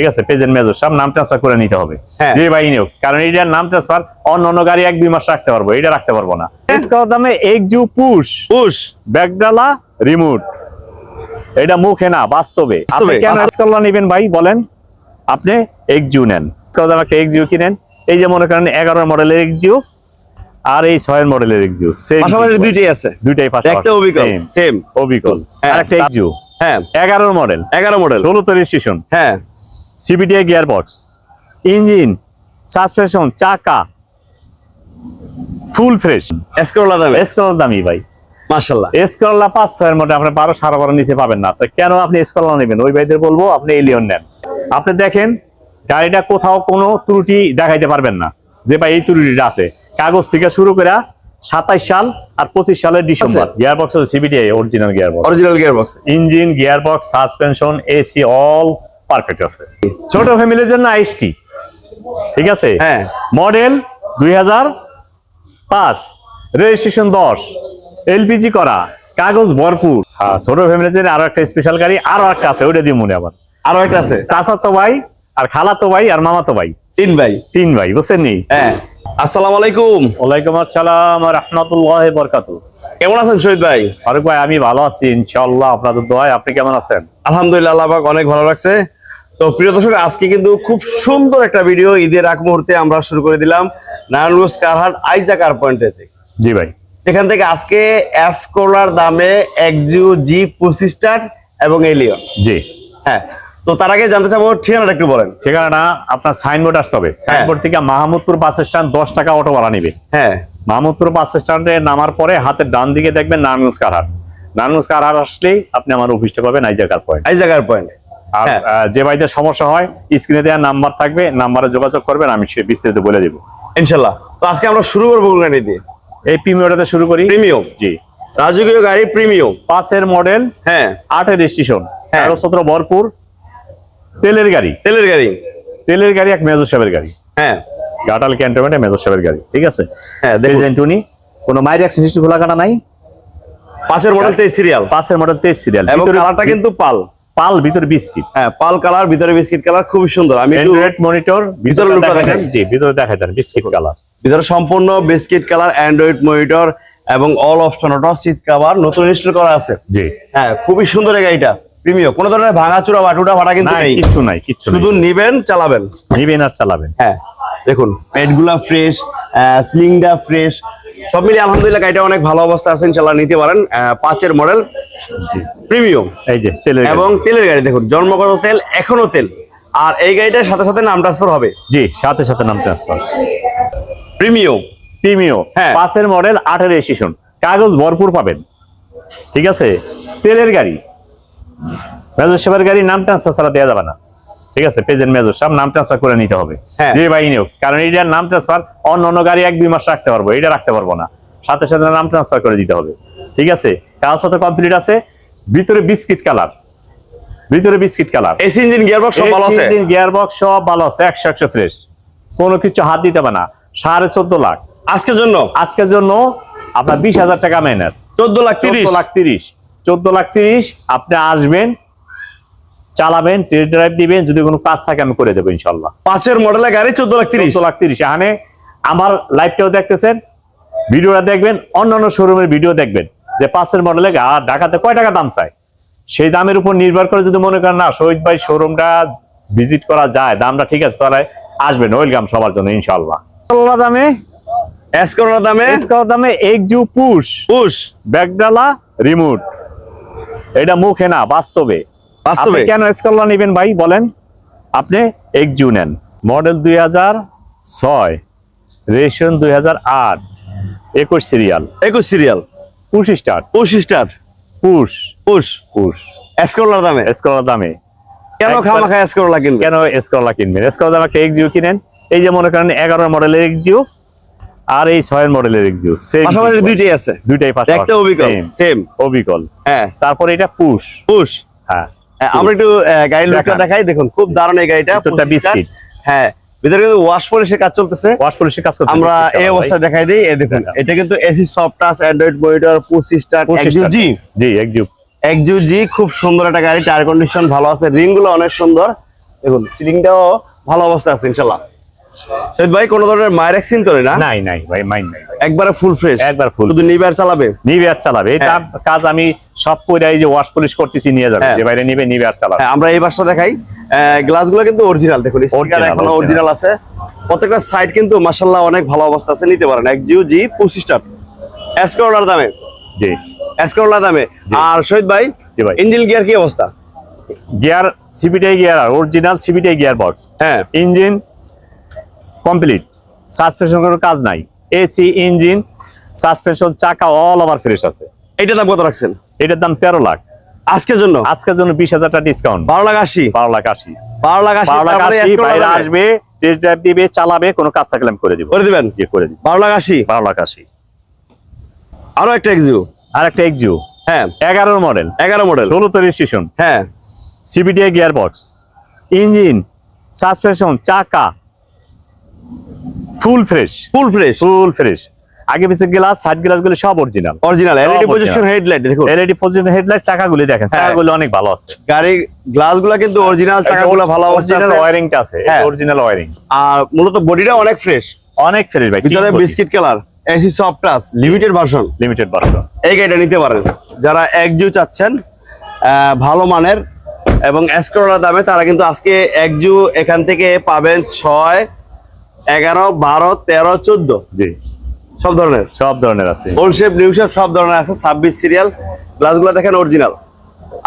ঠিক আছে? Present major সব নাম ট্রান্সফার করে নিতে হবে। হ্যাঁ। যে বাই নিয়োগ কারণ এটার নাম ট্রান্সফার অন্য অন্য গাড়ি এক দুই মাস রাখতে পারব এটা রাখতে পারব না। দামে এক জু পুশ পুশ ব্যাগডালা রিমোট এটা মুখে না বাস্তবে। আপনি কেন বাস্তব- নেবেন ভাই বলেন। আপনি এক জু নেন একটা এক জিও কিনেন এই যে মনে করেন এগারো মডেলের এক জিও আর এই ছয়ের মডেলের এক জিও পাশাপাশি দুইটাই আছে। দুইটাই পাশাপাশি একটা অবিকল সেম অবিকল। হ্যাঁ। আর একটা এক জিও হ্যাঁ। এগারোর মডেল এগারো মডেল ষোলো তো রেজিস্ট্রেশন হ্যাঁ। CVTI gear box engine suspension চাকা ফুল ফ্রেশ এসকরোলা দামে? এসকলার দামি ভাই। মাশাআল্লাহ। এসকলার পাঁচ ছয়ের মধ্যে আপনি বারো সাড়ে বারো নিচে পাবেন না। তো কেন আপনি এসকলার নেবেন? ওই ভাইদের বলব আপনি এলিয়ন নেন। আপনি দেখেন গাড়িটা কোথাও কোনো ত্রুটি দেখাইতে পারবেন না যে ভাই এই ত্রুটিটা আছে। কাগজ থেকে শুরু করে সাতাইশ সাল আর পঁচিশ সালের December. Gear box CVTI original gear box original gear box engine gear box suspension AC all perfect আছে। ছোট ফ্যামিলির জন্য আইসটি ঠিক আছে? হ্যাঁ। মডেল দুই হাজার পাঁচ রেজিস্ট্রেশন দশ এলপিজি করা কাগজ ভরপুর। হ্যাঁ ছোট ফ্যামিলির জন্য আরও একটা স্পেশাল গাড়ি আরও একটা আছে ওইটা দিয়ে মনে আবার। আরও একটা আছে। চাচাতো ভাই আর খালা তো ভাই আর মামা তো ভাই। তিন ভাই। তিন ভাই বুঝছেন নি? হ্যাঁ। আসসালামু আলাইকুম। ওয়ালাইকুম আসসালাম রহমতুল্লাহ বরকাতু কেমন আছেন শহীদ ভাই? ফারুক ভাই আমি ভালো আছি ইনশাল্লাহ আপনাদের দোয়ায়। আপনি কেমন আছেন? আলহামদুলিল্লাহ আল্লাহ পাক অনেক ভালো লাগছে তো প্রিয় দর্শক আজকে কিন্তু খুব সুন্দর একটা ভিডিও ঈদের আগ মুহূর্তে আমরা শুরু করে দিলাম। নারায়ণগঞ্জ কারহাট আইজা কার পয়েন্টে জি ভাই। এখান থেকে আজকে অ্যাসকোলার দামে একজিও জি পঁচিশ স্টার্ট এবং এলিয়ন জি। হ্যাঁ তো তার আগে জানতে চাবো ঠিকানাটা একটু বলেন। ঠিকানাটা আপনার সাইনবোর্ড আসতে হবে। সাইনবোর্ড থেকে মাহমুদপুর বাস স্ট্যান্ড দশ টাকা অটো ভাড়া নিবে। হ্যাঁ। মাহমুদপুর বাস স্ট্যান্ডে নামার পরে হাতের ডান দিকে দেখবেন নারায়ণগঞ্জ কারহাট নারায়ণগঞ্জ কারহাট আসলেই আপনি আমার অফিসটা পাবেন আইজা কার পয়েন্ট আইজা কার পয়েন্ট আর হ্যাঁ। যে ভাইদের সমস্যা হয় স্ক্রিনে দেওয়ার নাম্বার থাকবে নাম্বারে যোগাযোগ করবেন আমি সে বিস্তারিত বলে দেবো। ইনশাল্লাহ। তো আজকে আমরা শুরু করব গাড়ি দিয়ে। এই প্রিমিয়রটাতে শুরু করি। প্রিমিয়াম জি। রাজকীয় গাড়ি প্রিমিয়াম পাঁচের মডেল হ্যাঁ। আটের স্টেশন হ্যাঁ। তেরো সতেরো ভরপুর। তেলের গাড়ি। তেলের গাড়ি। তেলের গাড়ি এক মেজর সাহেবের গাড়ি। হ্যাঁ। ঘাটাল ক্যান্টনমেন্টে মেজর সাহেবের গাড়ি ঠিক আছে? হ্যাঁ দেখুন। উনি। কোনো মাইর অ্যাক্সিডেন্ট হিস্ট্রি খোলা কাটা নাই। পাঁচের মডেল তেইশ সিরিয়াল পাঁচের মডেল তেইশ সিরিয়াল এবং কালারটা কিন্তু পাল। পাল ভিতরে বিস্কিট হ্যাঁ পাল কালার ভিতরে বিস্কিট কালার খুবই সুন্দর। আমি অ্যান্ড্রয়েড মনিটর ভিতরে লোকটা দেখা দেখাই। জি ভিতরে দেখা যান বিস্কিট কালার ভিতরে সম্পূর্ণ বিস্কিট কালার অ্যান্ড্রয়েড মনিটর এবং all option auto seat cover নতুন ইনস্টল করা আছে। জি। হ্যাঁ খুবই সুন্দর এই গাড়িটা। প্রিমিয়াম কোনো ধরনের ভাঙাচুরা বাটুটা ফাটা কিন্তু নাই কিচ্ছু নাই কিচ্ছু শুধু নিবেন চালাবেন। নিবেন আর চালাবেন। হ্যাঁ দেখুন পেটগুলা ফ্রেশ স্লিংটা ফ্রেশ সব মিলিয়ে আলহামদুলিল্লাহ গাড়িটা অনেক ভালো অবস্থা আছে ইনশাল্লাহ নিতে পারেন পাঁচের মডেল। প্রিমিয়াম এই যে তেলের এবং তেলের গাড়ি দেখুন জন্মগত তেল এখনও তেল। আর এই গাড়িটার সাথে সাথে নাম ট্রান্সফার হবে। জি সাথে সাথে নাম ট্রান্সফার প্রিমিয়াম প্রিমিও হ্যাঁ। পাঁচের মডেল আটের রেজিস্ট্রেশন কাগজ ভরপুর পাবেন। ঠিক আছে? তেলের গাড়ি। মেজর সাহেবের গাড়ি নাম ট্রান্সফার ছাড়া দেওয়া যাবে না। ঠিক আছে? প্রেজেন্ট মেজর সব নাম ট্রান্সফার করে নিতে হবে। হ্যাঁ। যে বাই নিয়োগ কারণ এটার নাম ট্রান্সফার অন্য অন্য গাড়ি এক দুই মাস রাখতে পারব এটা রাখতে পারব না। সাথে সাথে নাম ট্রান্সফার করে দিতে হবে। ঠিক আছে? কাগজপত্র কমপ্লিট আছে। ভিতরে বিস্কিট কালার ভিতরে biscuit colour AC engine gearbox সব ভালো আছে? গিয়ার বক্স সব ভালো আছে একশো একশো ফ্রেশ কোনো কিছু হাত দিতে হবে না। সাড়ে চোদ্দ লাখ। আজকের জন্য? আজকের জন্য আপনার বিশ হাজার টাকা মাইনাস চোদ্দ লাখ তিরিশ। চোদ্দ লাখ তিরিশ। চোদ্দ লাখ তিরিশ আপনি আসবেন চালাবেন টেস্ট ড্রাইভ দিবেন যদি কোনো কাজ থাকে আমি করে দেবো ইনশাল্লাহ পাঁচের মডেলের গাড়ি চোদ্দ লাখ তিরিশ। চোদ্দ লাখ তিরিশ এখানে আমার লাইভটাও দেখতেছেন ভিডিওটা দেখবেন অন্যান্য শোরুমের ভিডিও দেখবেন যে পাঁচের মডেলে ঢাকাতে কয় টাকা দাম চায়? সেই দামের উপর নির্ভর করে যদি মনে করেন না শহীদ ভাই শোরুমটা ভিজিট করা যায় দামটা ঠিক আছে তাহলে আসবেন ওয়েলকাম সবার জন্য ইনশাল্লাহ দামে? এক জু পুশ। পুশ। ব্যাগডালা রিমোট এটা মুখে না বাস্তবে। বাস্তবে? কেন স্কলার নেবেন ভাই বলেন? আপনি এক নেন মডেল দুই হাজার ছয় রেশন দুই হাজার আট একুশ সিরিয়াল। একুশ serial. Push star push star push. Push. Push. Scholar দামে? স্কলার দামে। কেন খামাখা এসকোলা কিনবে কেন স্কলার কিনবেন? স্কলার দামে একটা এক জিও কিনেন। এই যে মনে করেন এগারো মডেলের এক জিও আর এই ছয়ের মডেলের এক জিও সেম পাশাপাশি দুইটাই আছে। দুইটাই পাশাপাশি একটা অবিকল সেম অবিকল। হ্যাঁ। তারপরে এটা পুশ পুশ হ্যাঁ আমরা একটু গাড়ির লুকটা দেখাই দেখুন খুব দারুণ এই গাড়িটা 25 biscuit। হ্যাঁ ভিতরে কিন্তু ওয়াশ পলিশের কাজ চলতেছে। ওয়াশ পলিশের কাজ করতে আমরা এই ভাই। অবস্থায় দেখাই দিই এই দেখুন এটা কিন্তু AC soft touch Android monitor পঁচিশ স্টার পঁচিশ একজু জি জি একজু একজু জি খুব সুন্দর একটা গাড়ি টায়ার কন্ডিশন ভালো আছে রিংগুলো অনেক সুন্দর। দেখুন সিলিংটাও ভালো অবস্থা আছে ইনশাল্লাহ। শহীদ ভাই কোনো ধরনের মায়ের অ্যাক্সিডেন্ট করে না? নাই নাই ভাই মাইন নাই একবারে ফুল ফ্রেশ একবার full শুধু চালাবে? চালাবে। এই হ্যাঁ। কাজ আমি সব করে এই যে ওয়াশ পলিশ করতেছি নিয়ে যাবে। হ্যাঁ। যে বাইরে নিবে চালাবে। হ্যাঁ আমরা এই বাসটা দেখাই। গ্লাসগুলো কিন্তু অরিজিনাল দেখুন স্টিকার এখনও অরিজিনাল আছে। প্রত্যেকটা সাইড কিন্তু মাশাল্লাহ অনেক ভালো অবস্থা আছে নিতে পারেন। এক জিও জি পঁচিশটা এসকোলার দামে। জি। এসকোলার দামে। আর শহীদ ভাই জি ভাই। ইঞ্জিন গিয়ার কি অবস্থা? গিয়ার সিবিটাই গিয়ার আর অরিজিনাল সিবিটাই গিয়ার বক্স হ্যাঁ। Engine complete. সাসপেনশন কোনো কাজ নাই। এসি ইঞ্জিন সাসপেনশন চাকা অল ওভার ফ্রেশ আছে। এইটা দাম কত রাখছেন? এটার দাম তেরো লাখ। আজকের জন্য? আজকের জন্য বিশ হাজার টাকা ডিসকাউন্ট বারো লাখ আশি। বারো লাখ আশি। বারো লাখ আশি বারো লাখ আশি বাইরে আসবে টেস্ট ড্রাইভ দিবে চালাবে কোনো কাজ থাকলে আমি করে দিব। করে দিবেন? যে করে দিব। বারো লাখ আশি? বারো লাখ আশি। আরও একটা এক্সিও আর একটা এক্সিও হ্যাঁ। এগারোর মডেল এগারো মডেল ষোলো তো রেজিস্ট্রেশন হ্যাঁ। CVTI gear box engine suspension চাকা। Full fresh full fresh full fresh আগে পিছে গ্লাস সাইড গ্লাসগুলো সব original original LED position headlight দেখুন। এলইডি পজিশন হেডলাইট চাকাগুলি দেখেন। হ্যাঁ। চাকাগুলো অনেক ভালো আছে। গাড়ির গ্লাসগুলা কিন্তু অরিজিনাল চাকাগুলো ভালো অবস্থা আছে। ওয়্যারিংটা আছে। হ্যাঁ। অরিজিনাল ওয়্যারিং আর মূলত বডিটা অনেক ফ্রেশ অনেক ফ্রেশ ভাই ভিতরে biscuit colour AC soft touch limited version limited version এই গাড়িটা নিতে পারেন। যারা এক একজু চাচ্ছেন আহ, ভালো মানের এবং এসকোরা দামে তারা কিন্তু আজকে এক একজু এখান থেকে পাবেন ছয় এগারো বারো তেরো চোদ্দ? জি। সব ধরনের? সব ধরনের আছে। ওল্ড শেপ নিউ শেপ সব ধরনের আছে ছাব্বিশ সিরিয়াল গ্লাসগুলো দেখেন অরিজিনাল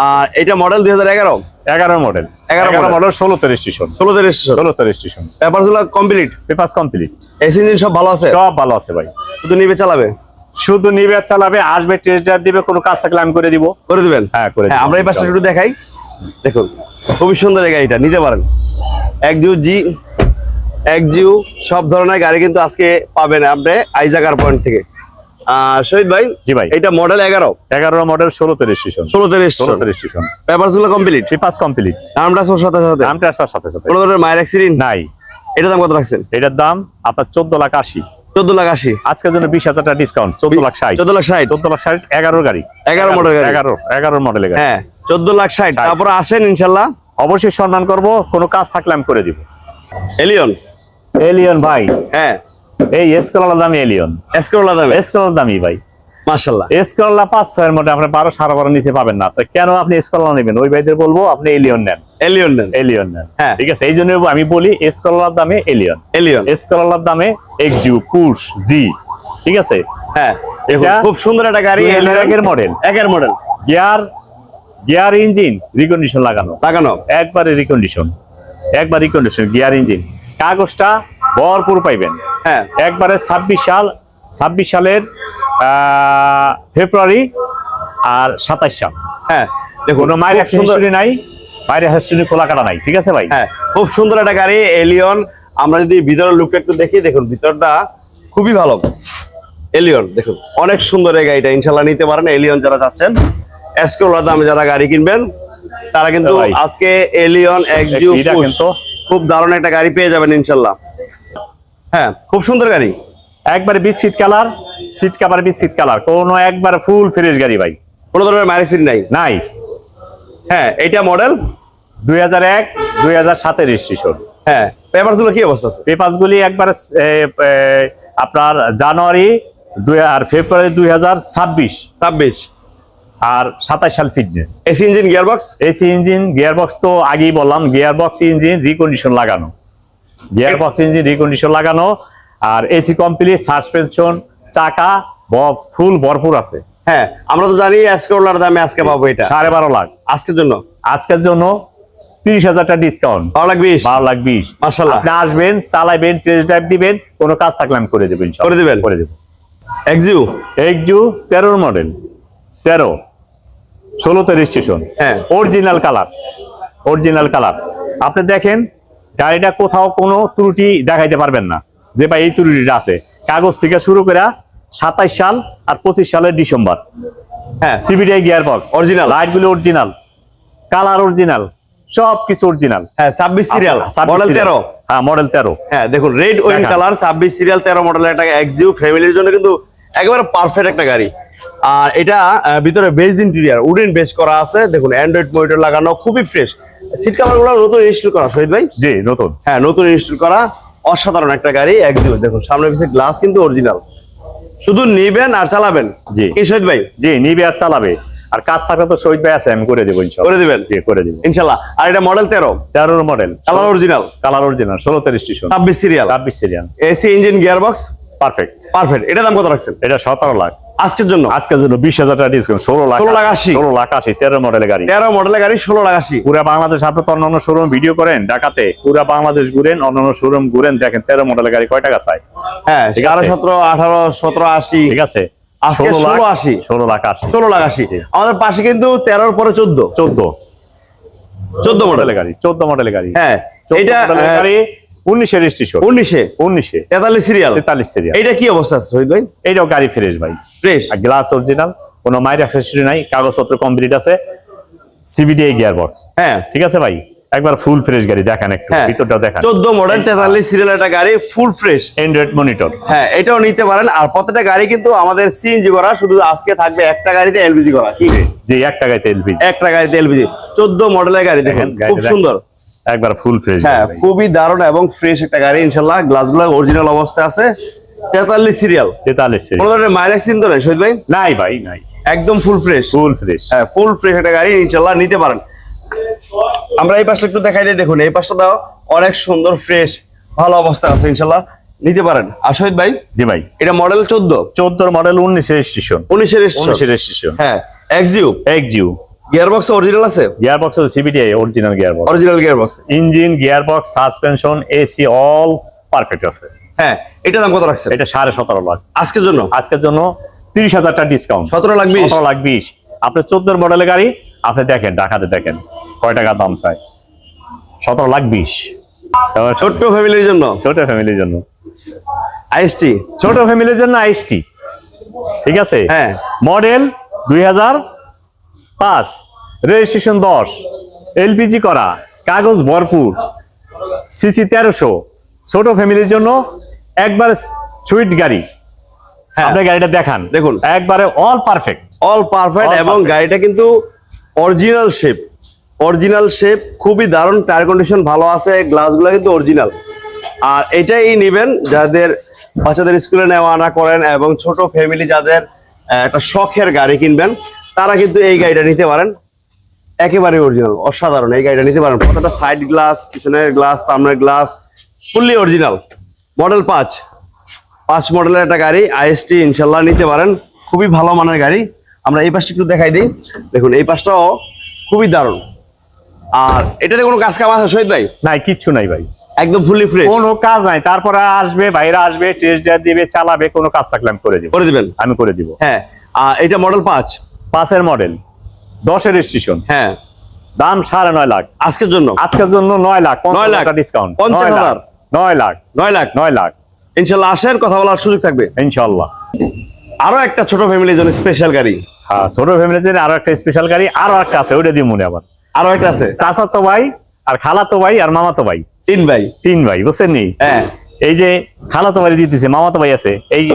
আর এটা মডেল দুই হাজার এগারো? এগারো মডেল এগারো। মডেল রেজিস্ট্রেশন ষোলোতে রেজিস্ট্রেশন ষোলো তো রেজিস্ট্রেশন পেপারসগুলো কমপ্লিট কমপ্লিট এসি ইঞ্জিন সব ভালো আছে? সব ভালো আছে ভাই। শুধু নিবে চালাবে? শুধু নিবে চালাবে আসবে টেস্ট ড্রাইভ দিবে কোনো কাজ থাকলে আমি করে দিব। করে দিবেন? হ্যাঁ, করে হ্যাঁ দিবো। আমরা এই পাশটা একটু দেখাই। দেখুন খুবই সুন্দর এই গাড়িটা নিতে পারেন। একজু জি একজিউ সব ধরনের গাড়ি কিন্তু আজকে পাবেন আপনি আইজাকার পয়েন্ট থেকে। শহীদ ভাই জি ভাই। এটা মডেল এগারো? এগারো মডেল ষোলো ষোলোতে ষোলো গুলো কমপ্লিট পেপার কমপ্লিট নামটা সব সাথে সাথে? দাম ট্রান্সফার সাথে সাথে। কোনো ধরনের মায়ের অ্যাক্সিডেন্ট নাই। এটা দাম কত রাখছেন? এটার দাম আপনার চোদ্দ লাখ আশি। চোদ্দ লাখ আশি। আজকের জন্য বিশ হাজার টাকা ডিসকাউন্ট চোদ্দ লাখ ষাট। চোদ্দ লাখ ষাট। চোদ্দ লাখ ষাট এগারোর গাড়ি। 11 model গাড়ি। এগারো এগারোর মডেলের গাড়ি। হ্যাঁ চোদ্দ লাখ ষাট। ষাট। তারপরে আসেন ইনশাল্লাহ। অবশ্যই সম্মান করব কোনো কাজ থাকলে আমি করে দিব। এলিয়ন এলিয়ন ভাই। হ্যাঁ। এই এসকলার দামি এলিয়ন এসকোলা দামে। এসকলার দামি ভাই। মার্শাল্লাহ এসকলা পাঁচ ছয়ের মধ্যে আপনি বারো সাড়ে বারো নিচে পাবেন না। তো কেন আপনি এসকলা নেবেন? ওই ভাইদের বলব আপনি এলিয়ন নেন। এলিয়ন নেন। এলিয়ন নেন। হ্যাঁ। ঠিক আছে এই জন্য আমি বলি এসকলার দামে এলিয়ন এলিয়ন এসকলার দামে এক্সিউ কুশ জি ঠিক আছে? হ্যাঁ। এটা খুব সুন্দর একটা গাড়ি Allion। একের মডেল একের model gear gear engine recondition লাগানো। লাগানো। একবারে রিকন্ডিশন একবার রিকন্ডিশন গিয়ার ইঞ্জিন। কাগজটা ভরপুর পাইবেন। হ্যাঁ। একবারে ছাব্বিশ সাল ছাব্বিশ সালের ফেব্রুয়ারি আর সাতাশ সাল। হ্যাঁ দেখুন মায়ের খুব সুন্দর নাই বাইরের হিস্ট্রি খোলা কাটা নাই ঠিক আছে ভাই? হ্যাঁ খুব সুন্দর একটা গাড়ি এলিয়ন আমরা যদি ভিতরের লুকটা একটু দেখি দেখুন ভিতরটা খুবই ভালো। এলিয়ন দেখুন অনেক সুন্দর এই গাড়িটা ইনশাল্লাহ নিতে পারেন। এলিয়ন যারা চাচ্ছেন এসকোলা দামে যারা গাড়ি কিনবেন তারা কিন্তু আজকে এলিয়ন কিন্তু। খুব দারুণ একটা গাড়ি পেয়ে যাবেন ইনশাল্লাহ। হ্যাঁ খুব সুন্দর গাড়ি। একবারে biscuit colour seat cover biscuit colour. কোনো একবার ফুল ফ্রেশ গাড়ি ভাই। কোনো ধরনের ম্যারেসিন নাই? নাই। হ্যাঁ এটা মডেল দুই হাজার এক দুই হাজার সাতের রেজিস্ট্রেশন হ্যাঁ পেপারগুলো কি অবস্থা আছে? পেপারস গুলি একবার আপনার জানুয়ারি দুই আর ফেব্রুয়ারি দুই হাজার ছাব্বিশ। ছাব্বিশ। আর সাতাশ সাল fitness AC engine gearbox? AC engine gear box তো আগেই বললাম গিয়ার বক্স ইঞ্জিন রিকন্ডিশন লাগানো। গিয়ার বক্স ইঞ্জিন রিকন্ডিশন লাগানো আর এসি কমপ্লিট সাসপেনশন চাকা ফুল ভরপুর আছে। হ্যাঁ আমরা তো জানি এসকোলার দামে আজকে পাবো এটা। সাড়ে বারো লাখ। আজকের জন্য? আজকের জন্য তিরিশ হাজার টাকা ডিসকাউন্ট ভালো লাগবে বারো লাখ বিশ। আপনি আসবেন চালাইবেন টেস্ট ড্রাইভ দিবেন কোনো কাজ থাকলে আমি করে দেবেন করে দিবেন? করে দেবো। এক্সিউ একজু তেরোর মডেল তেরো। ষোলোতে রেজিস্ট্রেশন হ্যাঁ। অরিজিনাল কালার অরিজিনাল কালার আপনি দেখেন গাড়িটা কোথাও কোনো ত্রুটি দেখাইতে পারবেন না। যে ভাই এই ত্রুটিটা আছে। কাগজ থেকে শুরু করে সাতাইশ সাল আর পঁচিশ সালের ডিসেম্বর। হ্যাঁ। সিবিডিআই গিয়ার বক্স অরিজিনাল লাইটগুলো অরিজিনাল কালার অরিজিনাল সব কিছু অরিজিনাল হ্যাঁ ছাব্বিশ সিরিয়াল মডেল তেরো। হ্যাঁ মডেল তেরো। হ্যাঁ দেখুন রেড ওয়েন কালার ছাব্বিশ সিরিয়াল তেরো মডেল একটা এক্সিউ ফ্যামিলির জন্য কিন্তু একেবারে পারফেক্ট একটা গাড়ি। আর এটা ভিতরে বেজ ইন্টেরিয়ার উডেন বেজ করা আছে। দেখুন অ্যান্ড্রয়েড মনিটর লাগানো খুবই ফ্রেশ সিট কাভারগুলো নতুন ইনস্টল করা শহীদ ভাই? জি নতুন। হ্যাঁ নতুন ইনস্টল করা। অসাধারণ একটা গাড়ি একদম দেখুন সামনে পিছিয়ে গ্লাস কিন্তু অরিজিনাল শুধু নিবেন আর চালাবেন। জি। কি শহীদ ভাই? জি নিবে আর চালাবে। আর কাজ থাকলে তো শহীদ ভাই আছে আমি করে দেবো ইনশাল্লাহ। করে দিবেন? জি করে দিব। ইনশাল্লাহ। আর এটা মডেল তেরো? তেরোর model colour original colour original ষোলো স্টেশন ছাব্বিশ সিরিয়াল ছাব্বিশ serial AC engine gear box perfect perfect এটা দাম কত রাখছেন? এটা সতেরো লাখ। আজকের জন্য? আজকের জন্য বিশ হাজার টাকা ডিসকাউন্ট ষোলো লাখ 16 লাখ আশি। ষোলো লাখ আশি তেরো মডেলের গাড়ি। তেরো মডেলের গাড়ি ষোলো লাখ আশি। পুরা বাংলাদেশ আপনি তো অন্যান্য শোরুম ভিডিও করেন ঢাকাতে পুরা বাংলাদেশ ঘুরেন অন্যান্য শোরুম ঘুরেন দেখেন তেরো মডেলের গাড়ি কয় টাকা চাই? হ্যাঁ আছে। সতেরো আঠারো সতেরো আশি। ঠিক আছে? আজকে 16 লাখ 16 আশি। ষোলো লাখ আশি। ষোলো লাখ আশি। আমাদের পাশে কিন্তু তেরোর পরে চোদ্দ। চোদ্দ। চোদ্দ মডেলের গাড়ি চোদ্দ মডেলের গাড়ি। হ্যাঁ এটা গাড়ি উনিশের স্টেশন উনিশে? উনিশে। তেতাল্লিশ সিরিয়াল তেতাল্লিশ সিরিয়াল এইটা কি অবস্থা আছে শহীদ ভাই? এইটাও গাড়ি ফ্রেশ ভাই। ফ্রেশ আর গ্লাস অরিজিনাল কোনো মাইর অ্যাক্সেসরি নাই কাগজপত্র কমপ্লিট আছে। সিবিডিআই গিয়ার বক্স হ্যাঁ। ঠিক আছে ভাই? একবার ফুল ফ্রেশ গাড়ি দেখেন একটু হ্যাঁ। ভিতরটাও দেখেন। চোদ্দ মডেল তেতাল্লিশ সিরিয়াল একটা গাড়ি ফুল ফ্রেশ অ্যান্ড্রয়েড মনিটর হ্যাঁ এটাও নিতে পারেন। আর প্রত্যেকটা গাড়ি কিন্তু আমাদের সিএনজি করা শুধু আজকে থাকবে একটা গাড়িতে এলপিজি করা। কি যে এক টাকায় তেল পিস একটা গাড়িতে এলপিজি চোদ্দ মডেলের গাড়ি দেখেন খুব সুন্দর। একবার ফুল ফ্রেশ হ্যাঁ খুবই দারুণ এবং ফ্রেশ একটা গাড়ি ইনশাল্লাহ। গ্লাসগুলো অরিজিনাল অবস্থায় আছে। তেতাল্লিশ সিরিয়াল তেতাল্লিশ কোনো ধরনের মাইনাস চিন্তা নেই শহীদ ভাই? নাই ভাই নাই। একদম ফুল ফ্রেশ ফুল ফ্রেশ হ্যাঁ ফুল ফ্রেশ একটা গাড়ি ইনশাল্লাহ নিতে পারেন। আমরা এই পাশটা একটু দেখাই দিই দেখুন এই পাশটা দাও অনেক সুন্দর ফ্রেশ ভালো অবস্থা আছে ইনশাল্লাহ। নিতে পারেন। আর শহীদ ভাই? জি ভাই। এটা মডেল চোদ্দ। চোদ্দোর মডেল উনিশের স্টেশন উনিশের উনিশের স্টেশন হ্যাঁ এক্সিউ এক জিও গিয়ার বক্স অরিজিনাল আছে gear box CVTI original gear box original gear box engine gear box suspension AC all perfect আছে। হ্যাঁ এটা দাম কত রাখছেন? এটা সাড়ে সতেরো লাখ। আজকের জন্য? আজকের জন্য তিরিশ হাজার টাকা ডিসকাউন্ট সতেরো লাখ বিশ। সতেরো লাখ বিশ। আপনি চোদ্দোর মডেলের গাড়ি আপনি দেখেন ঢাকাতে দেখেন কয় টাকা দাম চাই? সতেরো লাখ বিশ। ছোট্ট ফ্যামিলির জন্য? ছোট ফ্যামিলির জন্য। আইএসটি ছোট ফ্যামিলির জন্য আইসটি ঠিক আছে? হ্যাঁ। মডেল দুই হাজার পাঁচ রেজিস্ট্রেশন দশ এলপিজি করা কাগজ ভরপুর সিসি তেরোশো। ছোট ফ্যামিলির জন্য একবার সুইট গাড়ি। হ্যাঁ। আপনি গাড়িটা দেখান। দেখুন। একবারে অল পারফেক্ট অল পারফেক্ট এবং গাড়িটা কিন্তু অরিজিনাল শেপ অরিজিনাল শেপ খুবই দারুণ টায়ার কন্ডিশন ভালো আছে গ্লাসগুলো কিন্তু অরিজিনাল আর এটাই নিবেন যাদের বাচ্চাদের স্কুলে নেওয়া আনা করেন এবং ছোট ফ্যামিলি যাদের একটা শখের গাড়ি কিনবেন। তারা কিন্তু এই গাড়িটা নিতে পারেন। একেবারে অরিজিনাল অসাধারণ এই গাড়িটা নিতে পারেন। প্রত্যেকটা সাইড গ্লাস পিছনের গ্লাস সামনের গ্লাস ফুললি অরিজিনাল মডেল পাঁচ। পাঁচ মডেলের একটা গাড়ি আইএসটি ইনশাল্লাহ নিতে পারেন। খুবই ভালো মানের গাড়ি। আমরা এই পাশটা একটু দেখাই দিই। দেখুন এই পাশটাও খুবই দারুণ। আর এটাতে কোনো কাজ কাম আছে শহীদ ভাই? নাই কিচ্ছু নাই ভাই। একদম ফুললি ফ্রেশ কোনো কাজ নাই। তারপরে আসবে বাইরে আসবে টেস্ট দিবে চালাবে কোনো কাজ থাকলে আমি করে দিব। করে দিবেন? আমি করে দিব। হ্যাঁ। এটা মডেল পাঁচ। পাঁচের মডেল দশের স্টেশন হ্যাঁ। দাম সাড়ে নয় লাখ। আজকের জন্য? আজকের জন্য নয় লাখ নয় লাখ। ডিসকাউন্ট পঞ্চাশ হাজার। নয় লাখ নয় লাখ? নয় লাখ। ইনশাল্লাহ আসেন কথা বলার সুযোগ থাকবে। ইনশাল্লাহ। আরও একটা ছোট ফ্যামিলির জন্য স্পেশাল গাড়ি। হ্যাঁ ছোট ফ্যামিলির জন্য আরও একটা স্পেশাল গাড়ি আরও একটা আছে ওইটা দিয়ে মনে আবার। আরও একটা আছে? চাচা তো ভাই আর খালা তো ভাই আর মামা তো ভাই। তিন ভাই। তিন ভাই বুঝছেন নি? হ্যাঁ। এই যে খালা তোমার দিতেছে মামা তো ভাই আছে এই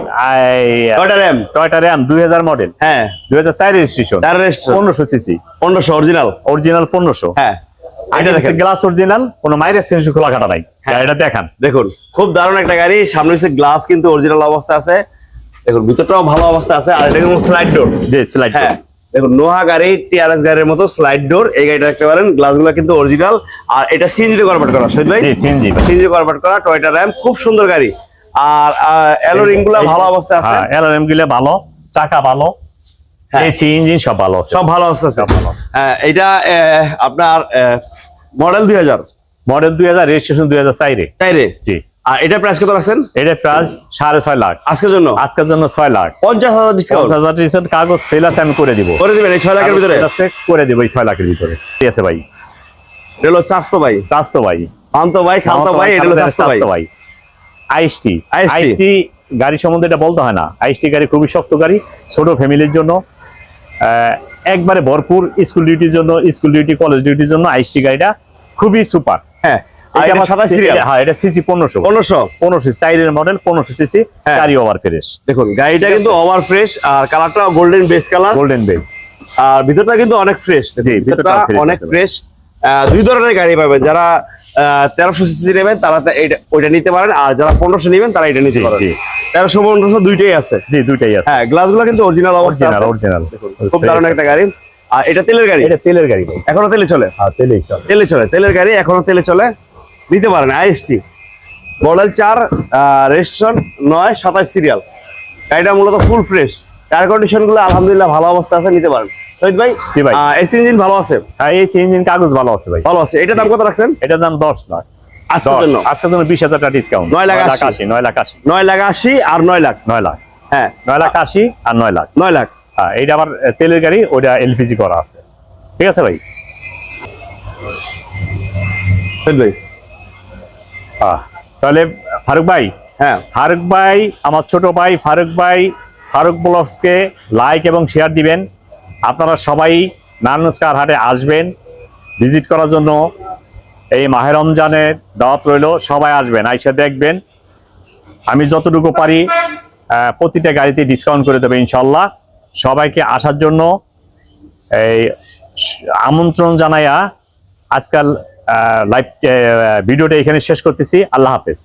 কয়টা র্যাম টয়টা র্যাম দুই হাজার মডেল হ্যাঁ। দুই হাজার চার রেজিস্ট্রেশন চার registration। পনেরোশো সিসি পনেরোশো অরিজিনাল অরিজিনাল পনেরোশো। হ্যাঁ। এটা দেখেন। গ্লাস অরিজিনাল কোনো মাইরের সেন্সি খোলা কাটা নাই। হ্যাঁ। দেখান। দেখুন খুব দারুণ একটা গাড়ি সামনে হচ্ছে গ্লাস কিন্তু অরিজিনাল অবস্থা আছে। দেখুন ভিতরটাও ভালো অবস্থা আছে আর এটা কিন্তু স্লাইড ডোর স্লাইড হ্যাঁ। দেখুন নোহা গাড়ি টিআরএস গাড়ির মতো স্লাইড ডোর এই গাড়িটা দেখতে পারেন। গ্লাসগুলো কিন্তু অরিজিনাল আর এটা সিএনজি তে কনভার্ট করা শহীদ ভাই? জি সিএনজি সিএনজি কনভার্ট করা টয়টা র্যাম খুব সুন্দর গাড়ি। আর এলো রিংগুলো ভালো অবস্থায় আছে? এলআরএমগুলো ভালো চাকা ভালো হ্যাঁ। এসি ইঞ্জিন সব ভালো আছে। সব ভালো অবস্থা আছে। সব ভালো আছে। হ্যাঁ, এটা আপনার মডেল দুই হাজার। মডেল দুই হাজার রেজিস্ট্রেশন দুই হাজার চাইরে। চাইরে? জি। আর এটা প্রাইস কত রাখছেন? এটা প্রাইস সাড়ে ছয় লাখ। আজকের জন্য? আজকের জন্য ছয় লাখ। পঞ্চাশ হাজার ডিসকাউন্ট পঞ্চাশ হাজার কাগজ আছে আমি করে দিব। করে দিবেন এই ছয় লাখের ভিতরে? করে দিব এই ছয় লাখের ভিতরে। ঠিক আছে ভাই। এটা হলো চাস্তো ভাই। চাস্তো ভাই। শান্ত ভাই খান্ত ভাই এটা হলো চাস্তো ভাই। IST আইসটি গাড়ি সম্বন্ধে এটা বলতে হয় না। আইসটি গাড়ি খুবই শক্ত গাড়ি ছোট ফ্যামিলির জন্য। আহ, একবারে ভরপুর স্কুল ডিউটির জন্য স্কুল ডিউটি কলেজ ডিউটির জন্য আইসটি গাড়িটা খুবই সুপার। হ্যাঁ এটা হ্যাঁ সিসি পনেরোশো। পনেরোশো পনেরোশো চাইরের মডেল পনেরোশো সিসি হ্যাঁ। গাড়ি ওভার ফ্রেশ। দেখুন গাড়িটা কিন্তু ওভার ফ্রেশ আর কালারটা golden base colour golden base আর ভিতরটা কিন্তু অনেক ফ্রেশ ভিতরটা অনেক ফ্রেশ। দুই ধরনের গাড়ি পাবেন যারা তেরোশো সিসি নেবেন তারা ওইটা নিতে পারেন আর যারা পনেরোশো নেবেন তারা এটা নিতে পারেন। তেরোশো পনেরোশো দুইটাই আছে। জি দুইটাই আছে। হ্যাঁ গ্লাসগুলো কিন্তু অরিজিনাল অবস্থা অরিজিনাল অরিজিনাল খুব দারুণ একটা গাড়ি। আর এটা তেলের গাড়ি? এটা তেলের গাড়ি ভাই। এখনও তেলে চলে? হ্যাঁ তেলেই চলে। তেলে চলে তেলের গাড়ি এখনও তেলে চলে। নিতে পারেন আইএসটি। মডেল চার রেজিস্ট্রেশন নয় সাতাশ সিরিয়াল। গাড়িটা মূলত ফুল ফ্রেশ। টায়ার কন্ডিশনগুলো আলহামদুলিল্লাহ ভালো অবস্থা আছে নিতে পারেন। শহীদ ভাই জি ভাই। এসি ইঞ্জিন ভালো আছে? হ্যাঁ ইঞ্জিন কাগজ ভালো আছে ভাই। ভালো আছে। এটা দাম কত রাখছেন? এটার দাম দশ লাখ। আজকের। জন্য? আজকের জন্য বিশ হাজার টাকা ডিসকাউন্ট নয় লাখ। আশি নয় লাখ আশি। নয় লাখ আশি আর নয় লাখ। নয় লাখ। হ্যাঁ। নয় লাখ আশি আর নয় লাখ। নয় লাখ। হ্যাঁ এইটা আহ, তেলের গাড়ি ওটা এলপিজি করা আছে। ঠিক আছে ভাই? ভাই। হ্যাঁ তাহলে ফারুক ভাই হ্যাঁ। ফারুক ভাই আমার ছোট ভাই ফারুক ভাই ফারুক ব্লগসকে লাইক এবং শেয়ার দিবেন। আপনারা সবাই নারায়ণস্কার হাটে আসবেন ভিজিট করার জন্য। এই মাহের রমজানের দাওয়াত রইল সবাই আসবেন আইসা দেখবেন। আমি যতটুকু পারি প্রতিটা গাড়িতে ডিসকাউন্ট করে দেবে ইনশাল্লাহ। সবাইকে আসার জন্য এই আমন্ত্রণ জানাইয়া আজকাল লাইভ ভিডিওটা এখানে শেষ করতেছি। আল্লাহ হাফেজ।